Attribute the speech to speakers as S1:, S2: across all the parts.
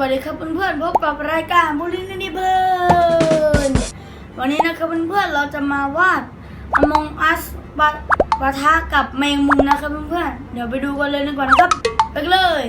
S1: วัสดีครับเพื่อนๆพบกับรายการบุรินนี่เพลินวันนี้นะครับเพื่อนๆเราจะมาวาด Among Us ปะปะทะกับแมงมุมนะครับเพื่อนๆเดี๋ยวไปดูกันเลยดีกว่านะครับไปเลย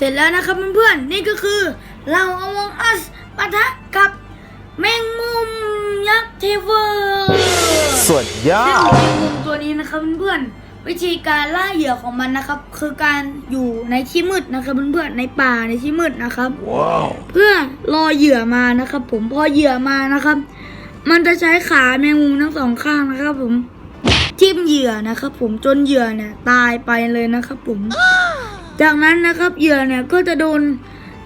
S1: เสร็จแล้วนะครับเพื่อนๆนี่ก็คือเรา Among Us ปะทะกับแมงมุมยักษ์เทเวอร์
S2: สุดยอ
S1: ซึ่ง
S2: ด
S1: แมงมุมตัวนี้นะครับเพื่อนๆวิธีการล่าเหยื่อของมันนะครับ คือการอยู่ในที่มืดนะครับเพื่อนๆในป่าในที่มืดนะครับ
S2: ว้าว
S1: เพื่อรอเหยื่อมานะครับ ผมพอเหยื่อมานะครับ มันจะใช้ขาแมงมุมทั้งสองข้างนะครับ ผมจิ้มเหยื่อนะครับ ผมจนเหยื่อเนี่ยตายไปเลยนะครับ ผม จากนั้นนะครับเหยื่อเนี่ยก็จะโดน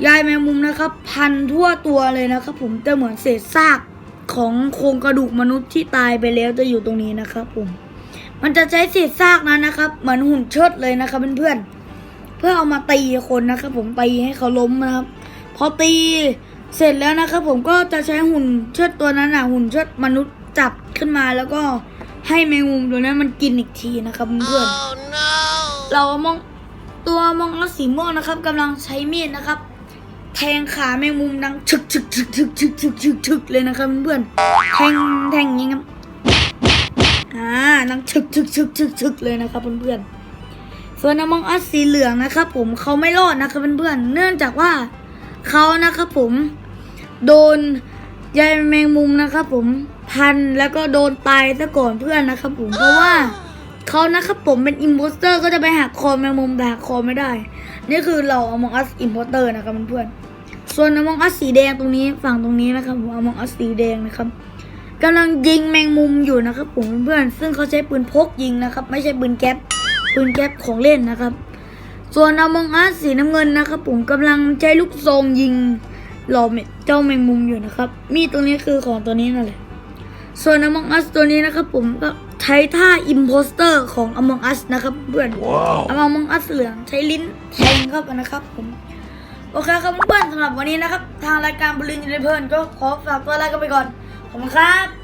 S1: ยายแมงมุมนะครับ พันทั่วตัวเลยนะครับ ผมจะเหมือนเศษซากของโครงกระดูกมนุษย์ที่ตายไปแล้วจะอยู่ตรงนี้นะครับ ผม มันจะใช้เศษซากนั้นนะครับ เหมือนหุ่นเชิดเลยนะครับเพื่อนๆเพื่อเอามาตีคนนะครับ ผมตีให้เขาล้มนะครับ พอตีเสร็จแล้วนะครับ ผมก็จะใช้หุ่นเชิดตัวนั้นอะหุ่นเชิดมนุษย์จับขึ้นมาแล้วก็ให้แมงมุมตัวนั้นมันกินอีกทีนะครับเพื่อนๆเรามอง ตัวมองแล้วสีม่วงนะครับกำลังใช้มีดนะครับ แทงขาแมงมุมดังฉึกฉึกฉึกฉึกฉึกฉึกฉึกฉึกเลยนะครับเพื่อนแทงแทงอย่างงี้ครับอ่านังฉึกฉึกฉึกฉึกฉึกเลยนะครับเพื่อนๆส่วนมองอสสีเหลืองนะครับ ผมเขาไม่รอดนะครับเพื่อนๆเนื่องจากว่าเขานะครับผมโดนยายแมงมุมนะครับ ผมพันแล้วก็โดนตายซะก่อนเพื่อนนะครับ ผมเพราะว่า เขานะครับผมเป็นอิมโพสเตอร์ก็จะไปหักคอแมงมุมแต่หักคอไม่ได้ นี่คือเราอมองอัสอิมโพสเตอร์นะครับเพื่อนส่วนอมองอัสสีแดงตรงนี้ฝั่งตรงนี้นะครับผมอมองอัสสีแดงนะครับกำลังยิงแมงมุมอยู่นะครับผมเพื่อนซึ่งเขาใช้ปืนพกยิงนะครับ ไม่ใช่ปืนแก๊ปปืนแก๊ปของเล่นนะครับ ส่วนอมองอาสีน้ำเงินนะครับ ผมกำลังใช้ลูกซองยิงหล่อเจ้าแมงมุมอยู่นะครับ มีดตรงนี้คือของตัวนี้นั่นแหละส่วน Among Us ตัวนี้นะครับ ผมก็ ใช้ท่า Imposter ของ Among Us นะครับเพื่อน
S2: ว้าว
S1: Among Us เหลืองใช้ลิ้นแทงเข้าไปนะครับผม โอเคครับเพื่อนๆสำหรับวันนี้นะครับ ทางรายการบรินยูนิเพลินก็ขอฝากตัวลากันไปก่อน ขอบคุณครับ